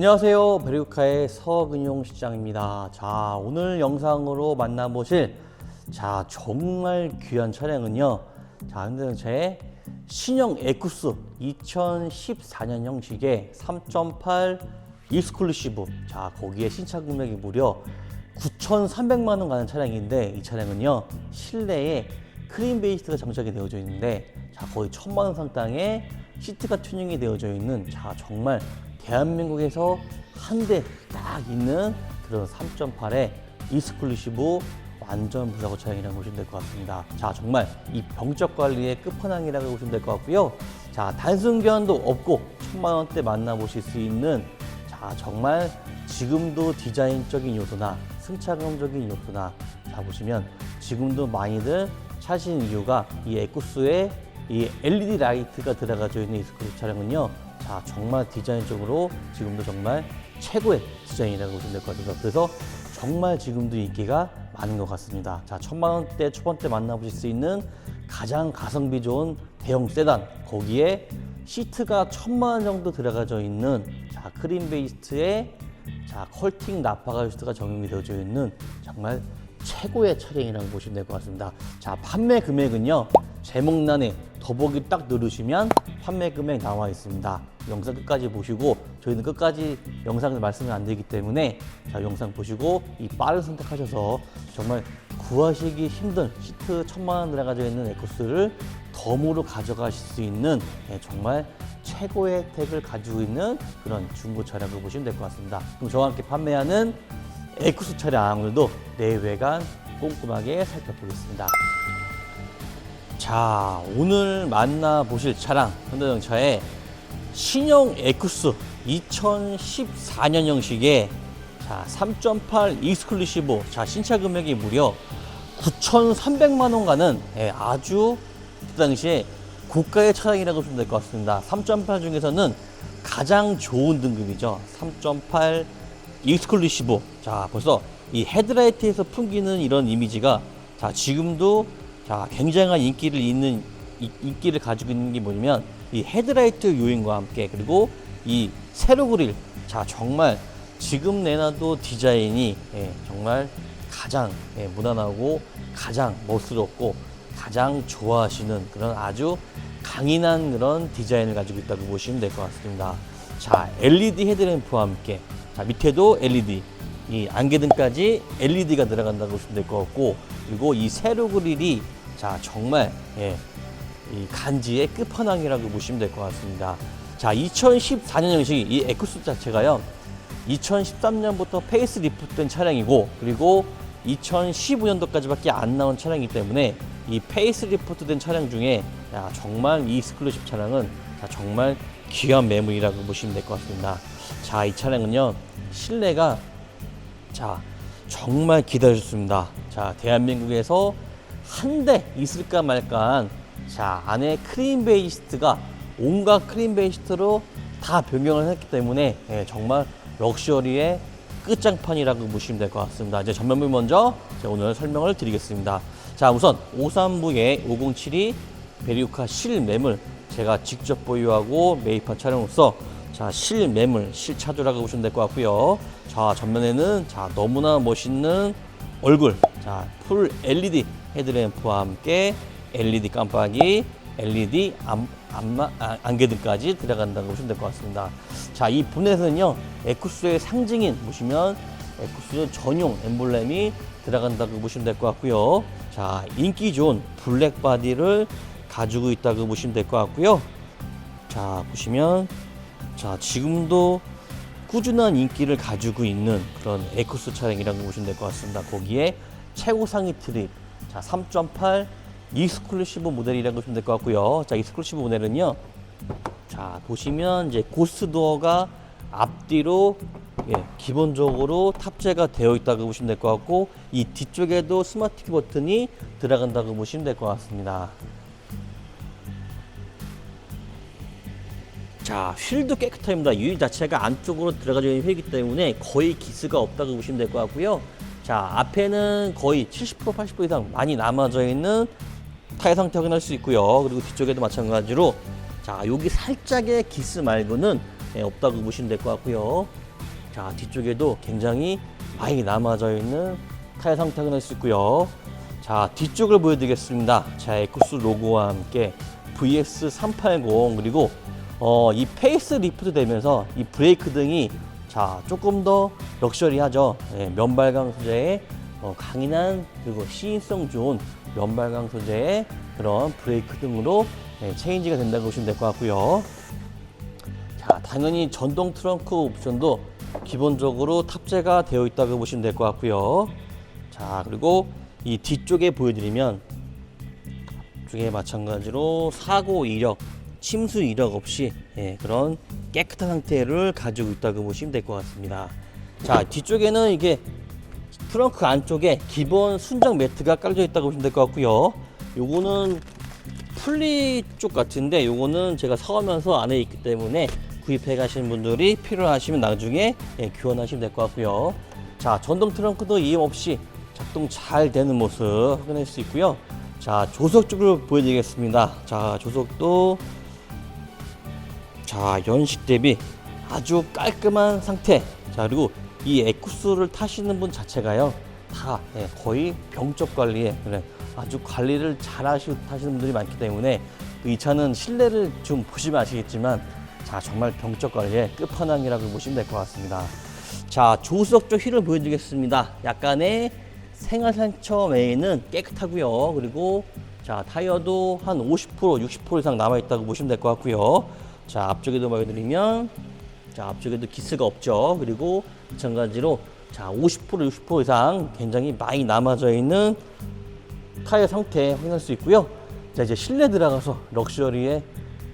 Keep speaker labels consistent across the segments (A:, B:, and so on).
A: 안녕하세요. 베리우카의 서근용 시장입니다. 자, 오늘 영상으로 만나보실 자, 정말 귀한 차량은요. 자, 근데 제 신형 에쿠스 2014년 형식의 3.8 익스클루시브. 자, 거기에 신차 금액이 무려 9,300만 원 가는 차량인데 이 차량은요. 실내에 크림 베이스가 장착이 되어져 있는데 자, 거의 1,000만 원 상당의 시트가 튜닝이 되어져 있는 자, 정말 대한민국에서 한 대 딱 있는 그런 3.8의 익스클루시브 완전 무사고 차량이라고 보시면 될 것 같습니다. 자, 정말 이 병적 관리의 끝판왕이라고 보시면 될 것 같고요. 자, 단순견도 없고 천만 원대 만나보실 수 있는 자, 정말 지금도 디자인적인 요소나 승차감적인 요소나 자 보시면 지금도 많이들 찾으신 이유가 이 에쿠스의 이 LED 라이트가 들어가져 있는 이스크루 차량은요. 자, 정말 디자인적으로 지금도 정말 최고의 디자인이라고 보시면 될 것 같습니다. 그래서 정말 지금도 인기가 많은 것 같습니다. 자, 천만 원대 초반 대 만나보실 수 있는 가장 가성비 좋은 대형 세단 거기에 시트가 천만 원 정도 들어가져 있는 자 크림 베이스트의 자 컬팅 나파가 시트가 적용이 되어져 있는 정말 최고의 차량이라고 보시면 될 것 같습니다. 자 판매 금액은요 제목란에 더보기 딱 누르시면 판매 금액 나와 있습니다. 영상 끝까지 보시고 저희는 끝까지 영상을 말씀이 안 되기 때문에 자 영상 보시고 이 빠른 선택하셔서 정말 구하시기 힘든 시트 천만 원 들어가져 있는 에코스를 덤으로 가져가실 수 있는 예, 정말 최고의 혜택을 가지고 있는 그런 중고 차량을 보시면 될 것 같습니다. 그럼 저와 함께 판매하는 에쿠스 차량 오늘도 내외관 꼼꼼하게 살펴보겠습니다. 자, 오늘 만나보실 차량 현대자동차의 신형 에쿠스 2014년 형식의 자, 3.8 익스클루시브 자, 신차 금액이 무려 9,300만 원 가는 예, 아주 그 당시에 고가의 차량이라고 보시면 될 것 같습니다. 3.8 중에서는 가장 좋은 등급이죠. 3.8 익스클루시브. 자, 벌써 이 헤드라이트에서 풍기는 이런 이미지가 자, 지금도 자, 굉장한 인기를 있는 이- 인기를 가지고 있는 게 뭐냐면 이 헤드라이트 요인과 함께 그리고 이 세로 그릴 자, 정말 지금 내놔도 디자인이 예, 정말 가장 예, 무난하고 가장 멋스럽고 가장 좋아하시는 그런 아주 강인한 그런 디자인을 가지고 있다고 보시면 될 것 같습니다. 자, LED 헤드램프와 함께 자, 밑에도 LED 이 안개등까지 LED가 들어간다고 보시면 될 것 같고 그리고 이 세로 그릴이 자 정말 예, 이 간지의 끝판왕이라고 보시면 될 것 같습니다. 자, 2014년 형식 이 에쿠스 자체가요. 2013년부터 페이스 리프트된 차량이고 그리고 2015년도까지밖에 안 나온 차량이기 때문에 이 페이스 리프트된 차량 중에 야, 정말 이 스클루십 차량은 자, 정말 귀한 매물이라고 보시면 될 것 같습니다. 자, 이 차량은요. 실내가 자, 정말 기다려줬습니다. 자, 대한민국에서 한 대 있을까 말까한 자, 안에 크림 베이스트가 온갖 크림 베이스트로 다 변경을 했기 때문에 예, 정말 럭셔리의 끝장판이라고 보시면 될 것 같습니다. 이제 전면부 먼저 제가 오늘 설명을 드리겠습니다. 자, 우선 5산부의 507이 베리우카 실매물 제가 직접 보유하고 매입한 차량으로서 자, 실매물, 실차주라고 보시면 될 것 같고요. 자, 전면에는 자, 너무나 멋있는 얼굴. 자, 풀 LED 헤드램프와 함께 LED 깜빡이, LED 안, 안마, 아, 안개등까지 들어간다고 보시면 될 것 같습니다. 자, 이 본넷은요, 에쿠스의 상징인 보시면 에쿠스 전용 엠블렘이 들어간다고 보시면 될 것 같고요. 자, 인기 좋은 블랙 바디를 가지고 있다고 보시면 될 것 같고요. 자, 보시면 자, 지금도 꾸준한 인기를 가지고 있는 그런 에쿠스 차량이라고 보시면 될 것 같습니다. 거기에 최고 상위 트립, 자, 3.8 익스클루시브 모델이라고 보시면 될 것 같고요. 자, 익스클루시브 모델은요. 자, 보시면 이제 고스트 도어가 앞뒤로 예, 기본적으로 탑재가 되어 있다고 보시면 될 것 같고 이 뒤쪽에도 스마트 키 버튼이 들어간다고 보시면 될 것 같습니다. 자, 휠도 깨끗합니다. 휠 자체가 안쪽으로 들어가져 있는 휠이기 때문에 거의 기스가 없다고 보시면 될 것 같고요. 자, 앞에는 거의 70% 80% 이상 많이 남아져 있는 타이어 상태 확인할 수 있고요. 그리고 뒤쪽에도 마찬가지로 자, 여기 살짝의 기스 말고는 예, 없다고 보시면 될 것 같고요. 자 뒤쪽에도 굉장히 많이 남아져 있는 타이어 상태 확인할 수 있고요. 자 뒤쪽을 보여드리겠습니다. 자 에쿠스 로고와 함께 VS380 그리고 어, 이 페이스 리프트 되면서 이 브레이크 등이 자 조금 더 럭셔리하죠. 예, 면발광 소재의 어, 강인한 그리고 시인성 좋은 면발광 소재의 그런 브레이크 등으로 예, 체인지가 된다고 보시면 될 것 같고요. 자, 당연히 전동 트렁크 옵션도 기본적으로 탑재가 되어 있다고 보시면 될 것 같고요. 자, 그리고 이 뒤쪽에 보여드리면 쪽에 마찬가지로 사고 이력, 침수 이력 없이 예, 그런 깨끗한 상태를 가지고 있다고 보시면 될 것 같습니다. 자, 뒤쪽에는 이게 트렁크 안쪽에 기본 순정 매트가 깔려 있다고 보시면 될 것 같고요. 요거는 풀리 쪽 같은데 요거는 제가 사오면서 안에 있기 때문에 구입해 가시는 분들이 필요하시면 나중에 예, 교환하시면 될 것 같고요. 자, 전동 트렁크도 이임 없이 작동 잘 되는 모습 확인할 수 있고요. 자, 조석 쪽을 보여드리겠습니다. 자, 조석도 자, 연식 대비 아주 깔끔한 상태. 자, 그리고 이 에쿠스를 타시는 분 자체가요. 다 예, 거의 병적 관리에 그래, 아주 관리를 잘 하시고 타시는 분들이 많기 때문에 이 차는 실내를 좀 보시면 아시겠지만 자, 정말 병적 관리의 끝판왕이라고 보시면 될 것 같습니다. 자, 조수석 쪽 휠을 보여드리겠습니다. 약간의 생활 상처 외에는 깨끗하고요. 그리고 자, 타이어도 한 50% 60% 이상 남아 있다고 보시면 될 것 같고요. 자, 앞쪽에도 보여드리면 자, 앞쪽에도 기스가 없죠. 그리고 마찬가지로 자, 50% 60% 이상 굉장히 많이 남아져 있는 타이어 상태 확인할 수 있고요. 자, 이제 실내 들어가서 럭셔리의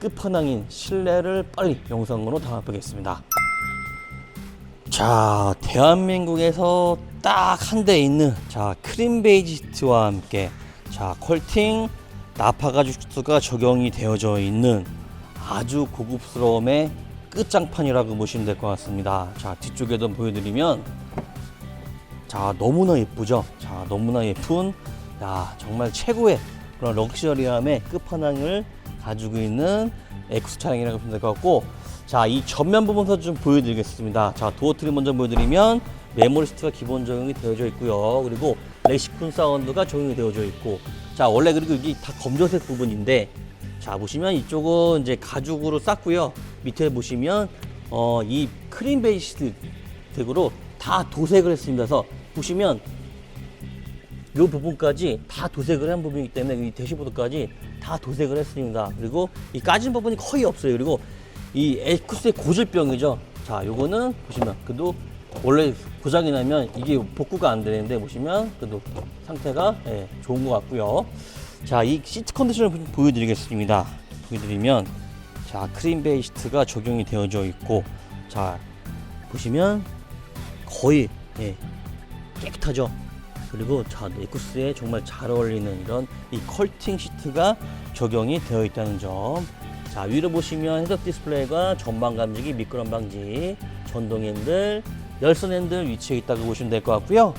A: 끝판왕인 실내를 빨리 영상으로 담아보겠습니다. 자, 대한민국에서 딱 한 대 있는 자 크림 베이지 시트와 함께 자 컬팅 나파 가죽수가 적용이 되어져 있는 아주 고급스러움의 끝장판이라고 보시면 될 것 같습니다. 자 뒤쪽에도 보여드리면 자 너무나 예쁘죠. 자 너무나 예쁜 야 정말 최고의 그런 럭셔리함의 끝판왕을 가지고 있는 엑스 차량이라고 보시면 될 것 같고 자 이 전면 부분부터 좀 보여드리겠습니다. 자 도어 트림 먼저 보여드리면 메모리 시트가 기본 적용이 되어져 있고요. 그리고 레시쿤 사운드가 적용이 되어져 있고 자 원래 그리고 이게 다 검정색 부분인데 자 보시면 이쪽은 이제 가죽으로 쌌고요. 밑에 보시면 어, 이 크림 베이스 덱으로 다 도색을 했습니다. 그래서 보시면 이 부분까지 다 도색을 한 부분이기 때문에 이 대시보드까지 다 도색을 했습니다. 그리고 이 까진 부분이 거의 없어요. 그리고 이 에쿠스의 고질병이죠. 자, 요거는 보시면 그래도 원래 고장이 나면 이게 복구가 안 되는데 보시면 그래도 상태가 예, 좋은 것 같고요. 자, 이 시트 컨디션을 보- 보여드리겠습니다. 보여드리면 자, 크림 베이스트가 적용이 되어져 있고 자, 보시면 거의 예, 깨끗하죠. 그리고 자 네쿠스에 정말 잘 어울리는 이런 이 컬팅 시트가 적용이 되어 있다는 점. 자 위로 보시면 헤드업 디스플레이가 전방 감지기, 미끄럼 방지, 전동 핸들, 열선 핸들 위치해 있다고 보시면 될 것 같고요.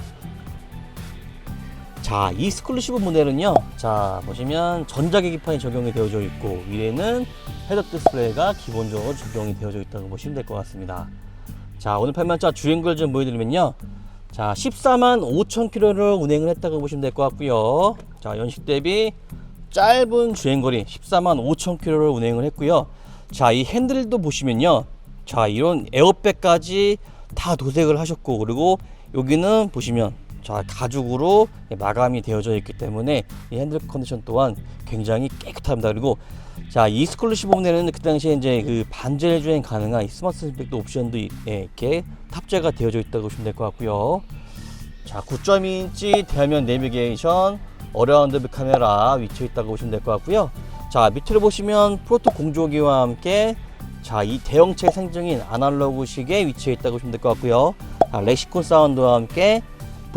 A: 자, 이 스클루시브 모델은요. 자, 보시면 전자계기판이 적용이 되어져 있고 위에는 헤드업 디스플레이가 기본적으로 적용이 되어져 있다고 보시면 될 것 같습니다. 자, 오늘 팔만자 주행거리 좀 보여드리면요. 자, 14만 5천 킬로를 운행을 했다고 보시면 될 것 같고요. 자, 연식 대비 짧은 주행거리 14만 5천 킬로를 운행을 했고요. 자, 이 핸들도 보시면요. 자, 이런 에어백까지 다 도색을 하셨고 그리고 여기는 보시면 자, 가죽으로 마감이 되어져 있기 때문에 이 핸들 컨디션 또한 굉장히 깨끗합니다. 그리고 자, 이 스콜러십 모델은 그 당시에 이제 그 반절 주행 가능한 이 스마트 스펙트 옵션도 이- 예, 이렇게 탑재가 되어져 있다고 보시면 될 것 같고요. 자, 9.2인치 대면 내비게이션 어라운드 뷰 카메라 위치해 있다고 보시면 될 것 같고요. 자, 밑으로 보시면 프로토 공조기와 함께 자, 이 대형체 생중인 아날로그식에 위치해 있다고 보시면 될 것 같고요. 자, 렉시콘 사운드와 함께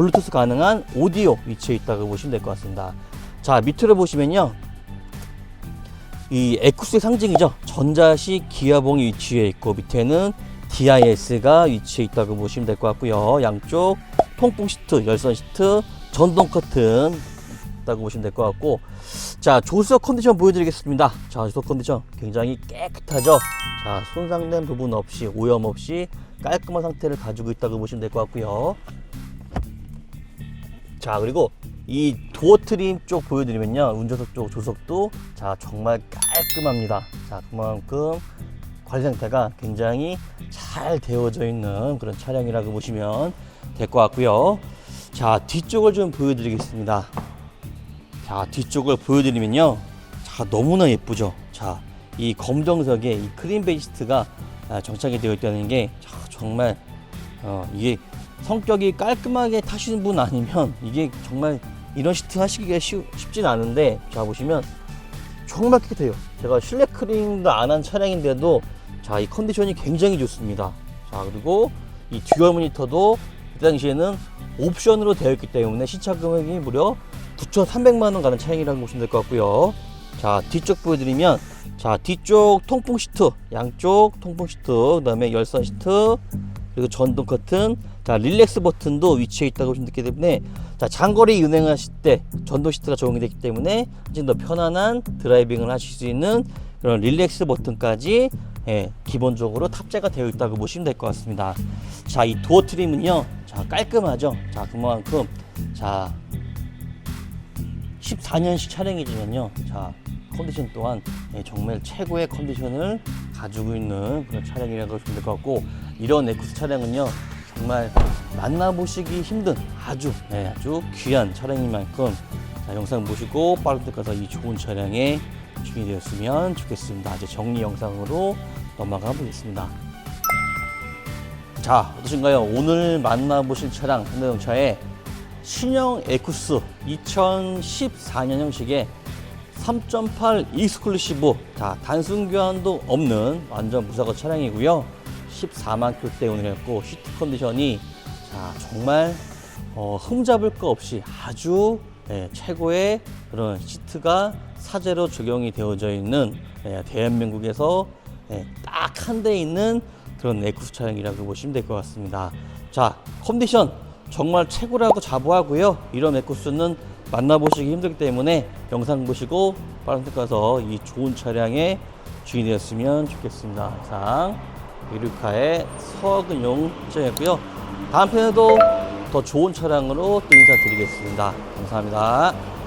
A: 블루투스 가능한 오디오 위치해 있다고 보시면 될 것 같습니다. 자, 밑으로 보시면요. 이 에쿠스의 상징이죠. 전자식 기아봉이 위치해 있고 밑에는 DIS가 위치해 있다고 보시면 될 것 같고요. 양쪽 통풍 시트, 열선 시트, 전동 커튼 있다고 보시면 될 것 같고 자, 조수석 컨디션 보여드리겠습니다. 자, 조수석 컨디션 굉장히 깨끗하죠? 자, 손상된 부분 없이, 오염 없이 깔끔한 상태를 가지고 있다고 보시면 될 것 같고요. 자, 그리고 이 도어 트림 쪽 보여드리면요. 운전석 쪽 조석도 자, 정말 깔끔합니다. 자, 그만큼 관리 상태가 굉장히 잘 되어져 있는 그런 차량이라고 보시면 될 것 같고요. 자, 뒤쪽을 좀 보여드리겠습니다. 자, 뒤쪽을 보여드리면요. 자, 너무나 예쁘죠. 자, 이 검정석에 이 크림 베이스트가 아, 정착이 되어 있다는 게 자, 정말 어, 이게 성격이 깔끔하게 타시는 분 아니면 이게 정말 이런 시트 하시기가 쉬, 쉽진 않은데 자 보시면 정말 깨끗해요. 제가 실내 크림도 안 한 차량인데도 자 이 컨디션이 굉장히 좋습니다. 자 그리고 이 듀얼 모니터도 그 당시에는 옵션으로 되어 있기 때문에 신차 금액이 무려 9,300만 원 가는 차량이라고 보시면 될 것 같고요. 자 뒤쪽 보여드리면 자 뒤쪽 통풍 시트 양쪽 통풍 시트 그 다음에 열선 시트 그리고 전동 커튼 자 릴렉스 버튼도 위치해 있다고 보시면 되기 때문에 자 장거리 운행하실 때 전동 시트가 적용이 되기 때문에 훨씬 더 편안한 드라이빙을 하실 수 있는 그런 릴렉스 버튼까지 예, 기본적으로 탑재가 되어 있다고 보시면 될 것 같습니다. 자 이 도어 트림은요 자 깔끔하죠. 자 그만큼 자 14년식 차량이지만요. 자, 컨디션 또한 예, 정말 최고의 컨디션을 가지고 있는 그런 차량이라고 보시면 될 것 같고, 이런 에쿠스 차량은요, 정말 만나보시기 힘든 아주, 예, 아주 귀한 차량인 만큼, 자, 영상 보시고 빠른 데 가서 이 좋은 차량에 주인이 되었으면 좋겠습니다. 이제 정리 영상으로 넘어가 보겠습니다. 자, 어떠신가요? 오늘 만나보실 차량, 현대자동차의 신형 에쿠스 2014년형식의 3.8 익스클루시브 자 단순 교환도 없는 완전 무사고 차량이고요 14만 킬로대 운행했고 시트 컨디션이 자 정말 어, 흠잡을 거 없이 아주 예, 최고의 그런 시트가 사제로 적용이 되어져 있는 예, 대한민국에서 예, 딱한 대 있는 그런 에쿠스 차량이라고 보시면 될 것 같습니다. 자, 컨디션 정말 최고라고 자부하고요. 이런 에쿠스는 만나보시기 힘들기 때문에 영상 보시고 빠른 데 가서 이 좋은 차량의 주인이 되었으면 좋겠습니다. 이상 이루카의 서근용 시장이었고요. 다음 편에도 더 좋은 차량으로 또 인사드리겠습니다. 감사합니다.